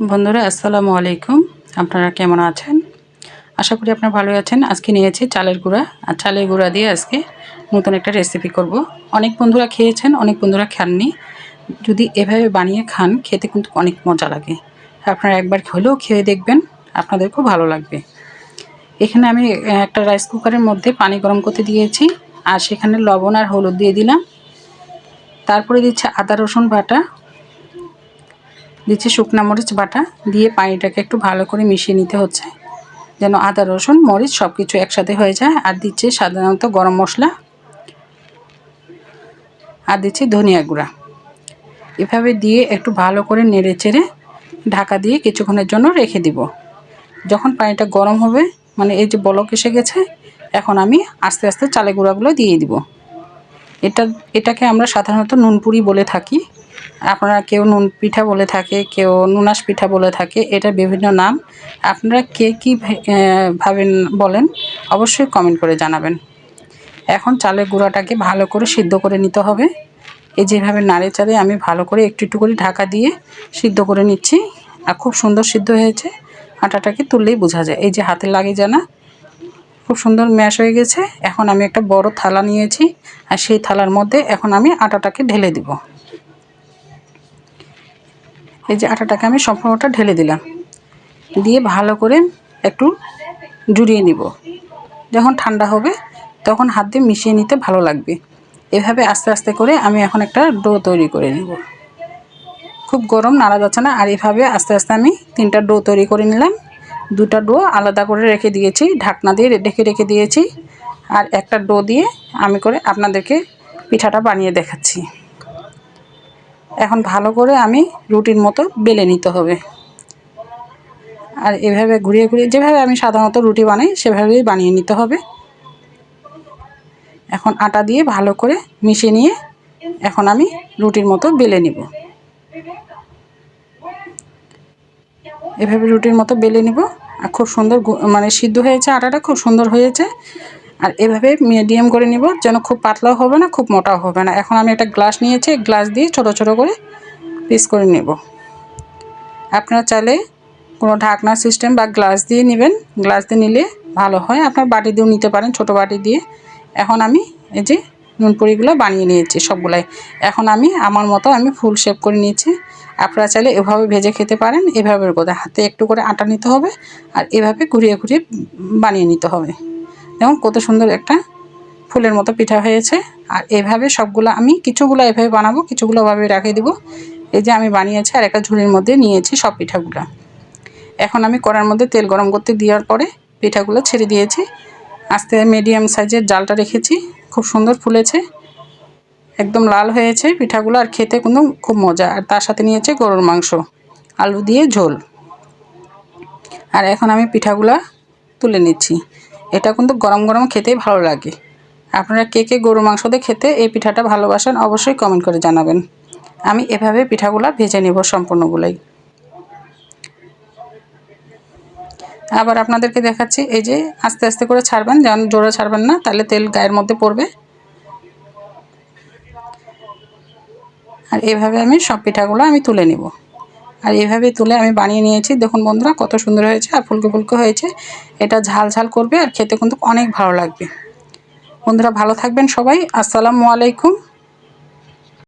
বন্ধুরা, আসসালামু আলাইকুম। আপনারা কেমন আছেন? আশা করি আপনারা ভালোই আছেন। আজকে নিয়েছি চালের গুঁড়া। আর চালের গুঁড়া দিয়ে আজকে নতুন একটা রেসিপি করব। অনেক বন্ধুরা খেয়েছেন, অনেক বন্ধুরা খাননি। যদি এভাবে বানিয়ে খান, খেতে কিন্তু অনেক মজা লাগে। আপনারা একবার হলেও খেয়ে দেখবেন, আপনাদের খুব ভালো লাগবে। এখানে আমি একটা রাইস কুকারের মধ্যে পানি গরম করতে দিয়েছি। আর সেখানে লবণ আর হলুদ দিয়ে দিলাম। তারপরে দিচ্ছে আদা, রসুন বাটা। দিচ্ছি শুকনো মরিচ বাটা, দিয়ে পানিটাকে একটু ভালো করে মিশিয়ে নিতে হচ্ছে, যেন আদা, রসুন, মরিচ সব কিছু একসাথে হয়ে যায়। আর দিচ্ছি সাধারণত গরম মশলা, আর দিচ্ছি ধনিয়া গুঁড়া। এভাবে দিয়ে একটু ভালো করে নেড়ে চেড়ে ঢাকা দিয়ে কিছুক্ষণের জন্য রেখে দিব। যখন পানিটা গরম হবে মানে এই যে বলক এসে গেছে, এখন আমি আস্তে আস্তে চালে গুঁড়াগুলো দিয়ে দিব। এটা, এটাকে আমরা সাধারণত নুনপুরি বলে থাকি। আপনারা কেউ নুন পিঠা বলে থাকে, কেউ নুনাস পিঠা বলে থাকে, এটা বিভিন্ন নাম। আপনারা কে কী ভাবেন বলেন, অবশ্যই কমেন্ট করে জানাবেন। এখন চালের গুঁড়াটাকে ভালো করে সিদ্ধ করে নিতে হবে। এই যেভাবে নাড়ে চাড়ে আমি ভালো করে একটু একটু করে ঢাকা দিয়ে সিদ্ধ করে নিচ্ছি। আর খুব সুন্দর সিদ্ধ হয়েছে। আটাটাকে তুললেই বোঝা যায়। এই যে হাতে লাগে জানা, খুব সুন্দর ম্যাশ হয়ে গেছে। এখন আমি একটা বড় থালা নিয়েছি। আর সেই থালার মধ্যে এখন আমি আটাটাকে ঢেলে দিব। এই যে আটাটাকে আমি সম্পূর্ণটা ঢেলে দিলাম। দিয়ে ভালো করে একটু জুড়িয়ে নিব। যখন ঠান্ডা হবে, তখন হাত দিয়ে মিশিয়ে নিতে ভালো লাগবে। এভাবে আস্তে আস্তে করে আমি এখন একটা ডো তৈরি করে নিব। খুব গরম, নাড়া যাচ্ছে না। আর এভাবে আস্তে আস্তে আমি তিনটা ডো তৈরি করে নিলাম। দুটা ডো আলাদা করে রেখে দিয়েছি, ঢাকনা দিয়ে ঢেকে রেখে দিয়েছি। আর একটা ডো দিয়ে আমি করে আপনাদেরকে পিঠাটা বানিয়ে দেখাচ্ছি। এখন ভালো করে আমি রুটির মতো বেলে নিতে হবে। আর এভাবে ঘুরিয়ে ঘুরিয়ে যেভাবে আমি সাধারণত রুটি বানাই, সেভাবেই বানিয়ে নিতে হবে। এখন আটা দিয়ে ভালো করে মিশিয়ে নিয়ে এখন আমি রুটির মতো বেলে নিব। এভাবে রুটির মতো বেলে নিব। আর খুব সুন্দর মানে সিদ্ধ হয়েছে, আটাটা খুব সুন্দর হয়েছে। আর এভাবে মিডিয়াম করে নিব, যেন খুব পাতলাও হবে না, খুব মোটাও হবে না। এখন আমি একটা গ্লাস নিয়েছি গ্লাস দিয়ে ছোট ছোট করে পিস করে নেব। আপনারা চাইলে কোনো ঢাকনা সিস্টেম বা গ্লাস দিয়ে নেবেন। গ্লাস দিয়ে নিলে ভালো হয়। আপনার বাটি দিয়েও নিতে পারেন, ছোট বাটি দিয়ে। এখন আমি এই যে নুনপুরিগুলো বানিয়ে নিয়েছি সবগুলাই। এখন আমি, আমার মতো আমি ফুল শেপ করে নিয়েছি। আপনারা চাইলে এভাবে ভেজে খেতে পারেন, এভাবে করে। হাতে একটু করে আটা নিতে হবে আর এভাবে ঘুরিয়ে ঘুরিয়ে বানিয়ে নিতে হবে। যেমন কত সুন্দর একটা ফুলের মতো পিঠা হয়েছে। আর এভাবে সবগুলো আমি কিছুগুলো এভাবে বানাবো, কিছুগুলো ভাবে রাখিয়ে দিব। এই যে আমি বানিয়েছি আর একটা ঝুড়ির মধ্যে নিয়েছি সব পিঠাগুলো। এখন আমি কড়ার মধ্যে তেল গরম করতে দেওয়ার পরে পিঠাগুলো ছেড়ে দিয়েছি। আস্তে মিডিয়াম সাইজের জালটা রেখেছি, খুব সুন্দর ফুলেছে। একদম লাল হয়েছে পিঠাগুলো আর খেতে কিন্তু খুব মজা। আর তার সাথে নিয়েছে গরুর মাংস, আলু দিয়ে ঝোল। আর এখন আমি পিঠাগুলা তুলে নিচ্ছি। এটা কিন্তু গরম গরম খেতেই ভালো লাগে। আপনারা কে কে গরু মাংস দিয়ে খেতে এই পিঠাটা ভালোবাসেন অবশ্যই কমেন্ট করে জানাবেন। আমি এভাবে পিঠাগুলা ভেজে নেব সম্পূর্ণগুলোই। আবার আপনাদেরকে দেখাচ্ছি, এই যে আস্তে আস্তে করে ছাড়বেন যেমন জোরে ছাড়বেন না, তাহলে তেল গায়ের মধ্যে পড়বে। আর এভাবে আমি সব পিঠাগুলো আমি তুলে নেব। আর এভাবে তুলে আমি বানিয়ে নিয়েছি। দেখুন বন্ধুরা, কত সুন্দর হয়েছে আর ফুলকো ফুলকো হয়েছে। এটা ঝাল ঝাল করবে আর খেতে কিন্তু অনেক ভালো লাগবে। বন্ধুরা ভালো থাকবেন সবাই। আসসালামু আলাইকুম।